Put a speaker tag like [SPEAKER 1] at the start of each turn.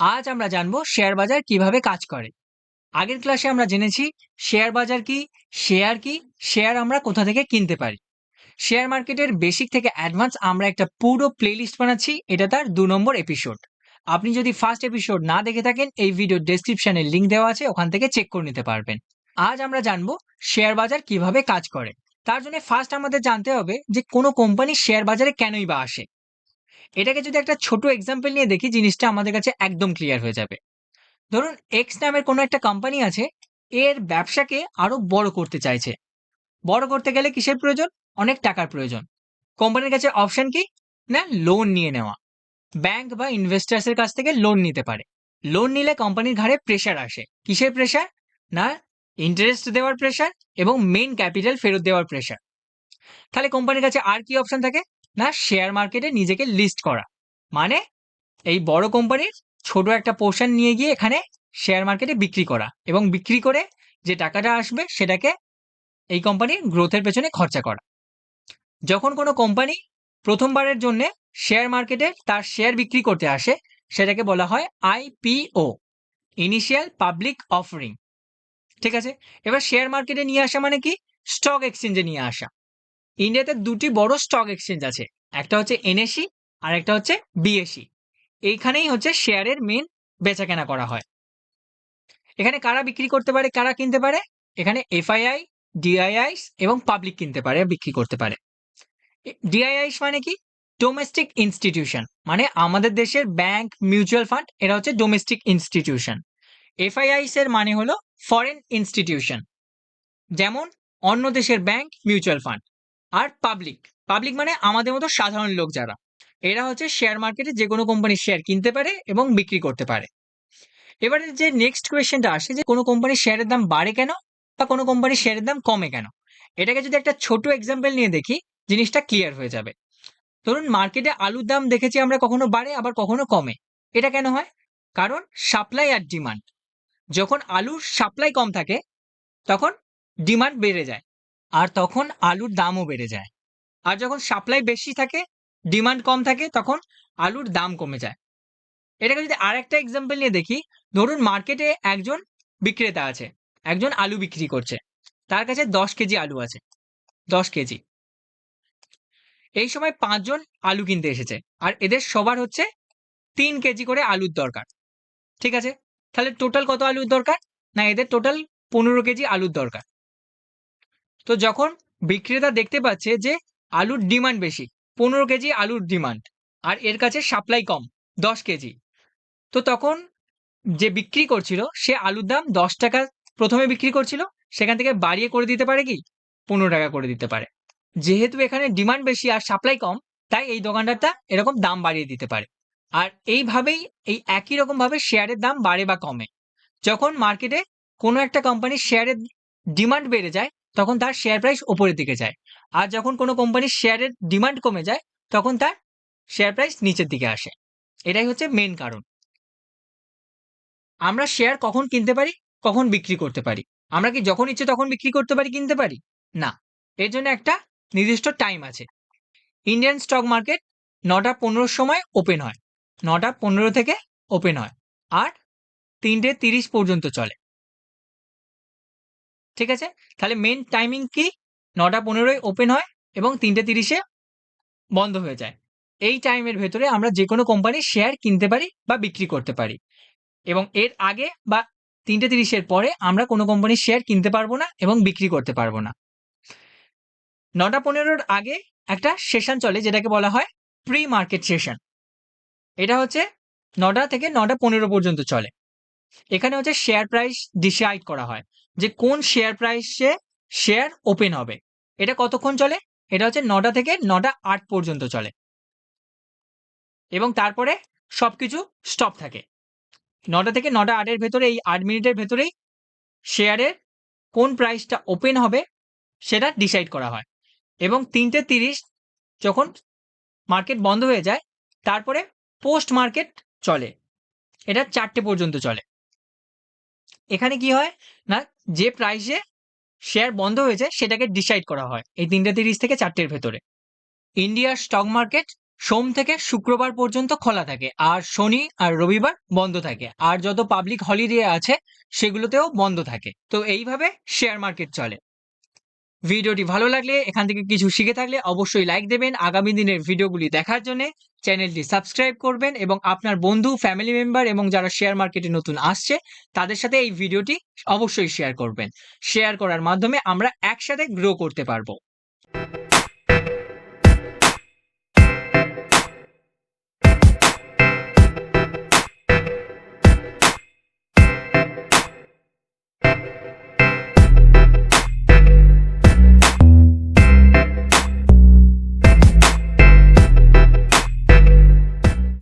[SPEAKER 1] আজ আমরা জানব শেয়ার বাজার কীভাবে কাজ করে। আগের ক্লাসে আমরা জেনেছি শেয়ার বাজার কি শেয়ার কি শেয়ার আমরা কোথা থেকে কিনতে পারি। শেয়ার মার্কেটের বেসিক থেকে অ্যাডভান্স আমরা একটা পুরো প্লেলিস্ট বানাচ্ছি, এটা তার দু নম্বর এপিসোড আপনি যদি ফার্স্ট এপিসোড না দেখে থাকেন, এই ভিডিও ডেসক্রিপশনে লিঙ্ক দেওয়া আছে, ওখান থেকে চেক করে নিতে পারবেন। আজ আমরা জানব শেয়ার বাজার কীভাবে কাজ করে। তার জন্য ফার্স্ট আমাদের জানতে হবে যে কোনো কোম্পানি শেয়ার বাজারে কেনই বা আসে। এটাকে যদি একটা ছোট এক্সাম্পল নিয়ে দেখি, জিনিসটা আমাদের কাছে একদম ক্লিয়ার হয়ে যাবে। ধরুন এক্স নামের কোনো একটা কোম্পানি আছে, এর ব্যবসাকে আরও বড় করতে চাইছে। বড় করতে গেলে কিসের প্রয়োজন? অনেক টাকার প্রয়োজন। কোম্পানির কাছে অপশন কি? না লোন নিয়ে নেওয়া। ব্যাংক বা ইনভেস্টার্সের কাছ থেকে লোন নিতে পারে। লোন নিলে কোম্পানির ঘাড়ে প্রেশার আসে। কিসের প্রেশার না ইন্টারেস্ট দেওয়ার প্রেশার এবং মেইন ক্যাপিটাল ফেরত দেওয়ার প্রেশার তাহলে কোম্পানির কাছে আর কি অপশন থাকে? না শেয়ার মার্কেটে নিজেকে লিস্ট করা। মানে এই বড় কোম্পানির ছোট একটা পোর্শন নিয়ে গিয়ে এখানে শেয়ার মার্কেটে বিক্রি করা এবং বিক্রি করে যে টাকাটা আসবে সেটাকে এই কোম্পানির গ্রোথের পেছনে খরচা করা। যখন কোনো কোম্পানি প্রথমবারের জন্য শেয়ার মার্কেটে তার শেয়ার বিক্রি করতে আসে, সেটাকে বলা হয় আইপিও ইনিশিয়াল পাবলিক অফারিং ঠিক আছে? এবার শেয়ার মার্কেটে নিয়ে আসা মানে কি? স্টক এক্সচেঞ্জে নিয়ে আসা। ইন্ডিয়াতে দুটি বড় স্টক এক্সচেঞ্জ আছে। একটা হচ্ছে এনএসি আর একটা হচ্ছে বিএসি এইখানেই হচ্ছে শেয়ারের মেন বেচা কেনা করা হয়। এখানে কারা বিক্রি করতে পারে, কারা কিনতে পারে? এখানে এফআইআই ডিআইআইস এবং পাবলিক কিনতে পারে, বিক্রি করতে পারে। ডিআইআইস মানে কি? ডোমেস্টিক ইনস্টিটিউশন মানে আমাদের দেশের ব্যাংক মিউচুয়াল ফান্ড এরা হচ্ছে ডোমেস্টিক ইনস্টিটিউশন এফআইআইস এর মানে হলো ফরেন ইনস্টিটিউশন যেমন অন্য দেশের ব্যাংক মিউচুয়াল ফান্ড আর পাবলিক পাবলিক মানে আমাদের মতো সাধারণ লোক যারা। এরা হচ্ছে শেয়ার মার্কেটে যে কোনো কোম্পানির শেয়ার কিনতে পারে এবং বিক্রি করতে পারে। এবারে যে নেক্সট কোয়েশ্চেনটা আসে যে কোনো কোম্পানির শেয়ারের দাম বাড়ে কেন বা কোনো কোম্পানির শেয়ারের দাম কমে কেন? এটাকে যদি একটা ছোট এক্সাম্পল নিয়ে দেখি, জিনিসটা ক্লিয়ার হয়ে যাবে। ধরুন মার্কেটে আলুর দাম দেখেছি আমরা কখনো বাড়ে, আবার কখনো কমে। এটা কেন হয়? কারণ সাপ্লাই আর ডিমান্ড যখন আলুর সাপ্লাই কম থাকে, তখন ডিমান্ড বেড়ে যায়। আর তখন আলুর দামও বেড়ে যায়। আর যখন সাপ্লাই বেশি থাকে ডিমান্ড কম থাকে, তখন আলুর দাম কমে যায়। এটাকে যদি আর একটা এক্সাম্পল নিয়ে দেখি, ধরুন মার্কেটে একজন বিক্রেতা আছে, একজন আলু বিক্রি করছে। তার কাছে দশ কেজি আলু আছে, দশ কেজি। এই সময় পাঁচজন আলু কিনতে এসেছে, আর এদের সবার হচ্ছে তিন কেজি করে আলুর দরকার। ঠিক আছে? তাহলে টোটাল কত আলুর দরকার? না, এদের টোটাল পনেরো কেজি আলুর দরকার। তো যখন বিক্রেতা দেখতে পাচ্ছে যে আলুর ডিমান্ড বেশি, পনেরো কেজি আলুর ডিমান্ড আর এর কাছে সাপ্লাই কম, দশ কেজি, তো তখন যে বিক্রি করছিল, সে আলুর দাম দশ টাকা প্রথমে বিক্রি করছিল, সেখান থেকে বাড়িয়ে করে দিতে পারে কি? পনেরো টাকা করে দিতে পারে। যেহেতু এখানে ডিমান্ড বেশি আর সাপ্লাই কম, তাই এই দোকানদারটা এরকম দাম বাড়িয়ে দিতে পারে। আর এইভাবেই, এই একই রকমভাবে শেয়ারের দাম বাড়ে বা কমে। যখন মার্কেটে কোনো একটা কোম্পানির শেয়ারের ডিমান্ড বেড়ে যায় তখন তার শেয়ার প্রাইস ওপরের দিকে যায়। আর যখন কোনো কোম্পানির শেয়ারের ডিমান্ড কমে যায়, তখন তার শেয়ার প্রাইস নিচের দিকে আসে। এটাই হচ্ছে মেন কারণ। আমরা শেয়ার কখন কিনতে পারি, কখন বিক্রি করতে পারি? আমরা কি যখন ইচ্ছে তখন বিক্রি করতে পারি, কিনতে পারি? না। এর জন্য একটা নির্দিষ্ট টাইম আছে। ইন্ডিয়ান স্টক মার্কেট নটা পনেরোর সময় ওপেন হয়। নটা পনেরো থেকে ওপেন হয়। আর তিনটে তিরিশ পর্যন্ত চলে। ঠিক আছে? তাহলে মেন টাইমিং কি? নটা পনেরোয় ওপেন হয় এবং তিনটে তিরিশে বন্ধ হয়ে যায়। এই টাইমের ভেতরে আমরা যে কোনো কোম্পানির শেয়ার কিনতে পারি বা বিক্রি করতে পারি। এবং এর আগে বা তিনটে তিরিশের পরে আমরা কোনো কোম্পানির শেয়ার কিনতে পারব না এবং বিক্রি করতে পারব না। নটা পনেরোর আগে একটা সেশন চলে যেটাকে বলা হয় প্রি মার্কেট সেশন এটা হচ্ছে নটা থেকে নটা পনেরো পর্যন্ত চলে। এখানে হচ্ছে শেয়ার প্রাইস ডিসাইড করা হয়। যে কোন শেয়ার প্রাইসে শেয়ার ওপেন হবে। এটা কতক্ষণ চলে? এটা হচ্ছে নটা থেকে নটা আট পর্যন্ত চলে। এবং তারপরে সব কিছু স্টপ থাকে। নটা থেকে নটা আটের ভেতরে, এই আট মিনিটের ভেতরেই শেয়ারের কোন প্রাইসটা ওপেন হবে সেটা ডিসাইড করা হয়। এবং তিনটে তিরিশ যখন মার্কেট বন্ধ হয়ে যায়, তারপরে পোস্ট মার্কেট চলে। এটা চারটে পর্যন্ত চলে। এখানে কি হয়? না, যে প্রাইসে শেয়ার বন্ধ হয়েছে, সেটাকে ডিসাইড করা হয়। এই তিনটে তিরিশ থেকে চারটের ভেতরে। ইন্ডিয়ার স্টক মার্কেট সোম থেকে শুক্রবার পর্যন্ত খোলা থাকে। আর শনি আর রবিবার বন্ধ থাকে। আর যত পাবলিক হলিডে আছে, সেগুলোতেও বন্ধ থাকে। তো এইভাবে শেয়ার মার্কেট চলে। ভিডিওটি ভালো লাগলে, এখান থেকে কিছু শিখে থাকলে অবশ্যই লাইক দেবেন। আগামী দিনের ভিডিওগুলি দেখার জন্য চ্যানেলটি সাবস্ক্রাইব করবেন এবং আপনার বন্ধু, ফ্যামিলি মেম্বার এবং যারা শেয়ার মার্কেটে নতুন আসছে, তাদের সাথে এই ভিডিওটি অবশ্যই শেয়ার করবেন। শেয়ার করার মাধ্যমে আমরা একসাথে গ্রো করতে পারব।